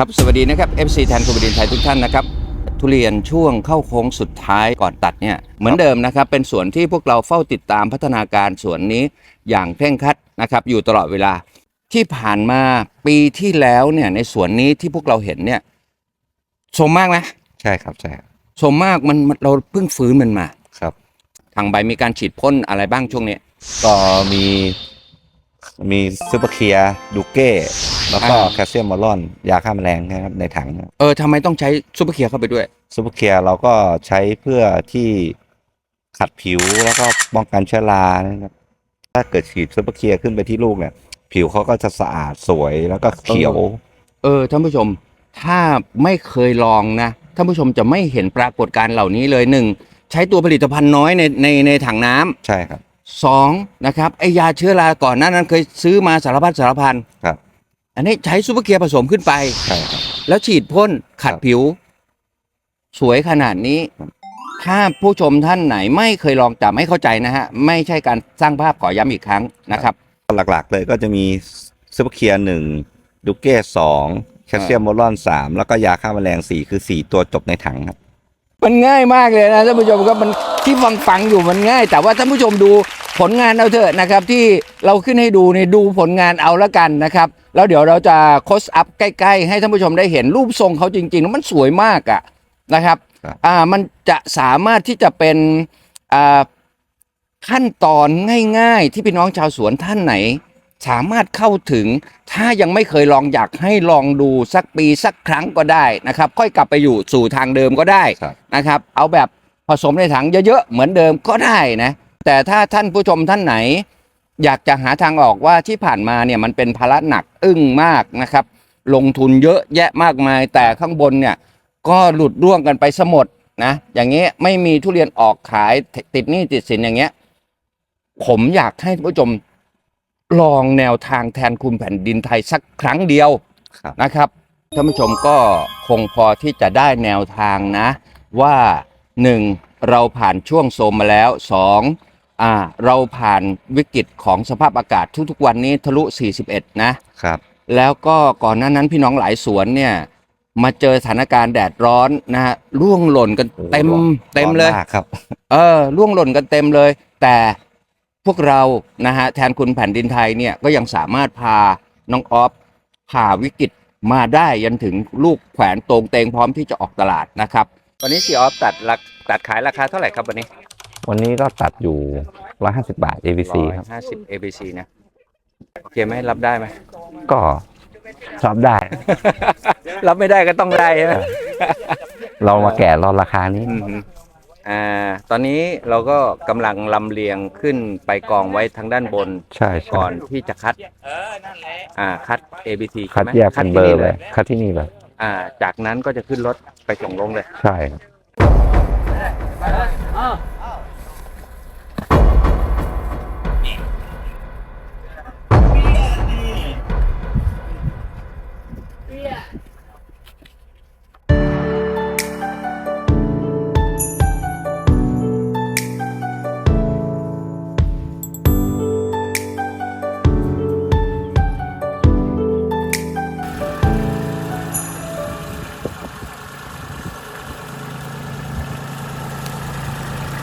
ครับสวัสดีนะครับ FC แทนคุณบดินไทยทุกท่านนะครับ ทุเรียนช่วงเข้าโค้งสุดท้ายก่อนตัดเนี่ยเหมือนเดิมนะครับ เป็นสวนที่พวกเราเฝ้าติดตามพัฒนาการสวนนี้อย่างเคร่งครัดนะครับ อยู่ตลอดเวลา ที่ผ่านมาปีที่แล้วเนี่ยในสวนนี้ที่พวกเราเห็นเนี่ยชมมากไหมใช่ครับใช่ครับชมมากมันมันเราเพิ่งฟื้นมันมา ครับ ทางใบมีการฉีดพ่นอะไรบ้างช่วงนี้ ก็มี มีซูเปอร์เคียร์ดูเก้ แล้วก็อ่า แคลเซียมมอลลอน ยาฆ่าแมลงนะครับในถังนะครับเออทำไมต้องใช้ซูเปอร์เคียร์เข้าไปด้วย ซูเปอร์เคียร์เราก็ใช้เพื่อที่ขัดผิวแล้วก็ป้องกันเชื้อรานะครับถ้าเกิดฉีดซูเปอร์เคียร์ขึ้นไปที่ลูกเนี่ย ผิวเขาก็จะสะอาดสวยแล้วก็เขียว เออท่านผู้ชมถ้าไม่เคยลองนะท่านผู้ชมจะไม่เห็นปรากฏการณ์เหล่านี้เลยหนึ่งใช้ตัวผลิตภัณฑ์น้อยในในในถังน้ำใช่ครับ สองนะครับไอยาเชื้อราก่อนหน้านั้นเคยซื้อมาสารพัดสารพันครับ อันนี้ใช้ซูเปอร์เกียร์ผสมขึ้นไป ใช่ครับ แล้วฉีดพ่นขัดครับผิว สวยขนาดนี้ครับถ้าผู้ชมท่านไหนไม่เคยลองจะไม่เข้าใจนะฮะ ไม่ใช่การสร้างภาพขอย้ำอีกครั้งนะครับ หลักๆเลยก็จะมีซูเปอร์เคียร์หนึ่งดูเก้สองแคลเซียมมอลลอนสามแล้วก็ยาฆ่าแมลงสี่คือสี่ตัวจบในถังครับ มันง่ายมากเลยนะท่านผู้ชมครับมันที่ฟังฟังอยู่มันง่าย แต่ว่าท่านผู้ชมดูผลงานเอาเถอะนะครับ ที่เราขึ้นให้ดูเนี่ยดูผลงานเอาละกันนะครับ แล้วเดี๋ยวเราจะโคสอัพใกล้ๆ ให้ท่านผู้ชมได้เห็นรูปทรงเขาจริงๆแล้วมันสวยมากอะนะครับครับอ่ามันจะสามารถที่จะเป็นอ่าขั้นตอนง่าย ๆ ที่พี่น้องชาวสวนท่านไหน สามารถเข้าถึง ถ้ายังไม่เคยลองอยากให้ลองดูสักปีสักครั้งก็ได้นะครับ ค่อยกลับไปอยู่สู่ทางเดิมก็ได้ครับ นะครับ เอาแบบผสมในถังเยอะๆ เหมือนเดิมก็ได้นะ แต่ถ้าท่านผู้ชมท่านไหน อยากจะหาทางออกว่าที่ผ่านมาเนี่ยมันเป็นภาระหนักอึ้งมากนะครับ ลงทุนเยอะแยะมากมาย แต่ข้างบนเนี่ยก็หลุดร่วงกันไปสมดนะอย่างเงี้ยไม่มีทุเรียนออกขายติดหนี้ติดสินอย่างเงี้ย ผมอยากให้ท่านผู้ชม ลองแนวทางแทนคุณแผ่นดินไทยสักครั้งเดียวครับ นะครับท่านผู้ชมก็คงพอที่จะได้แนวทางนะ ว่า 1. เราผ่านช่วงโซมมาแล้ว 2 อ่าเราผ่านวิกฤตของสภาพอากาศทุกๆวันนี้ทะลุ 41 นะ ครับ แล้วก็ก่อนหน้านั้นพี่น้องหลายสวนเนี่ย มาเจอสถานการณ์แดดร้อนนะฮะร่วงหล่นกันเต็มโอ้โห เต็มเลย ร้อนากครับ เออร่วงหล่นกันเต็มเลย แต่พ วกเรานะฮะแทนคุณแผ่นดินไทยเนี่ยก็ยังสามารถพาน้องออฟผ่าวิกฤตมาได้ยันถึงลูกแขวนตรงเตงพร้อมที่จะออกตลาดนะครับ วันนี้ซีออฟตัดราคตัดขายราคาเท่าไหร่ครับวันนี้วันนี้ก็ตัดอยู่ 150 บาท ABC ครับ ห้าสิบ ABC นะโอเคไหมรับได้ไหม ก็รับได้ รับไม่ได้ก็ต้องได้ใช่ไหมเรามาแก่รอราคานี้ อืม อ่าตอนนี้เราก็กำลังลำเลียงขึ้นไปกองไว้ทางด้านบน ใช่ใช่ก่อนที่จะคัดอ่าคัด ABC ใช่คัดไหมแยกเป็นเบอที่ร์นี่เลยคัดที่นี่เลยอ่า จากนั้นก็จะขึ้นรถไปส่งลงเลย ใช่ครับ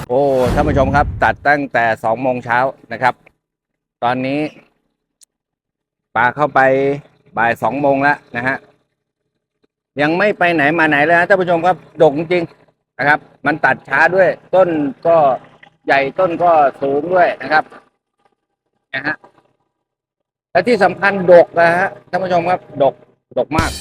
โอ้ท่านผู้ชมครับ ตัดตั้งแต่สองโมงเช้านะครับ ตอนนี้ปลาเข้าไปบ่ายสองโมงแล้วนะฮะยังไม่ไปไหนมาไหนเลยนะท่านผู้ชมครับดกจริงนะครับ มันตัดช้าด้วย ต้นก็ใหญ่ต้นก็สูงด้วยนะครับนะฮะและที่สำคัญดกนะฮะท่านผู้ชมครับ ดกดกมาก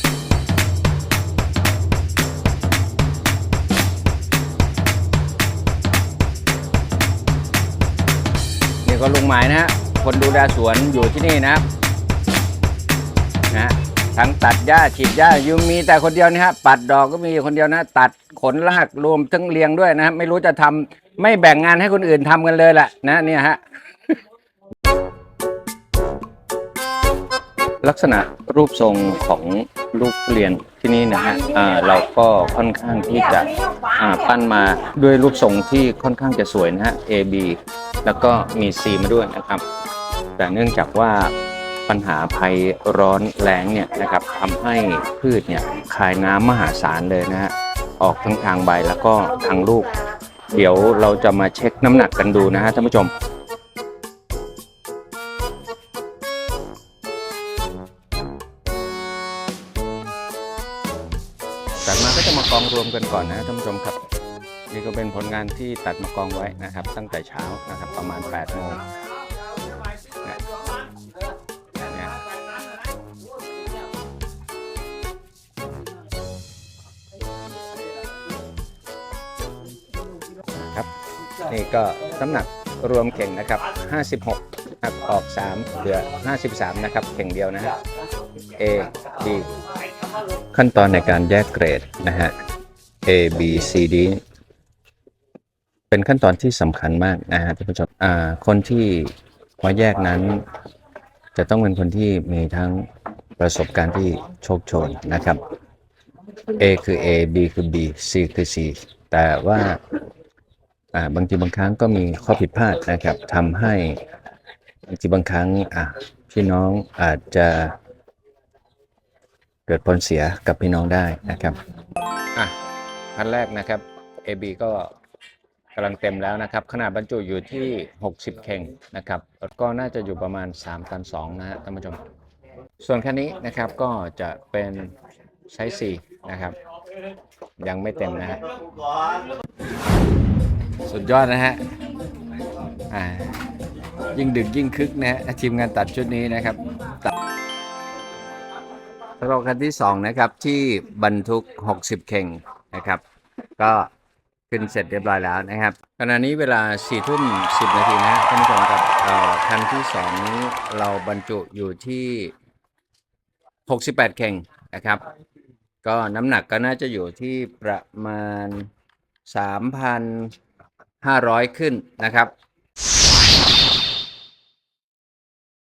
ก็ลุงหมายนะฮะคนดูแลสวนอยู่ที่นี่นะนะทั้งตัดหญ้าฉีดหญ้ายู่มีแต่คนเดียวนะฮะปัดดอกก็มีคนเดียวนะ ตัดขนรากรวมทั้งเรียงด้วยนะไม่รู้จะทำไม่แบ่งงานให้คนอื่นทำกันเลยแหละนะเนี่ยฮะลักษณะรูปทรงของลูกเรียนที่นี่นะฮะเราก็ค่อนข้างที่จะปั้นมาด้วยรูปทรงที่ค่อนข้างจะสวยนะฮะ A B แล้วก็มี C มาด้วยนะครับ แต่เนื่องจากว่าปัญหาภัยร้อนแล้งเนี่ยนะครับทำให้พืชเนี่ยคายน้ำมหาศาลเลยนะฮะออกทั้งทางใบแล้วก็ทางลูก เดี๋ยวเราจะมาเช็คน้ำหนักกันดูนะฮะท่านผู้ชมตัดมาก็จะมากองรวมกันก่อนนะท่านผู้ชมครับ นี่ก็เป็นผลงานที่ตัดมากองไว้นะครับ ตั้งแต่เช้านะครับ ประมาณ8โมงนะครับ นี่ก็น้ำหนักรวมเข่งนะครับ 56หักออก 3 เหลือ 53 นะครับ เข่งเดียวนะฮะ A B ขั้นตอนในการแยกเกรดนะฮะ A B C D เป็นขั้นตอนที่สำคัญมากนะฮะท่านผู้ชมคนที่มาแยกนั้น จะต้องเป็นคนที่มีทั้งประสบการณ์ที่โชคโชนนะครับ A คือ A B คือ B C คือ C แต่ว่าบางทีบางครั้งก็มีข้อผิดพลาดนะครับทำให้บางทีบางครั้งพี่น้องอาจจะเกิดผลเสียกับพี่น้องได้นะครับอะพันแรกนะครับ AB ก็ กำลังเต็มแล้วนะครับ ขนาดบรรจุอยู่ที่ 60 เข่งนะครับก็น่าจะอยู่ประมาณ 3 ตัน 2 นะฮะท่านผู้ชม ส่วนคันนี้นะครับก็จะเป็นไซส์4นะครับ ยังไม่เต็มนะฮะสุดยอดนะฮะยิ่งดึกยิ่งคึกนะฮะทีมงานตัดชุดนี้นะครับสำหรับคันที่ 2 นะครับที่บรรทุก 60 เข่งนะครับ ก็ ขึ้นเสร็จเรียบร้อยแล้วนะครับขณะนี้เวลา4ทุ่มสินาทีนะท่านผู้ชมครับคันที่ 2 นี้เราบรรจุอยู่ที่ 68 เข่งนะครับ ก็น้ำหนักก็น่าจะอยู่ที่ประมาณ 3,500 ขึ้นนะครับ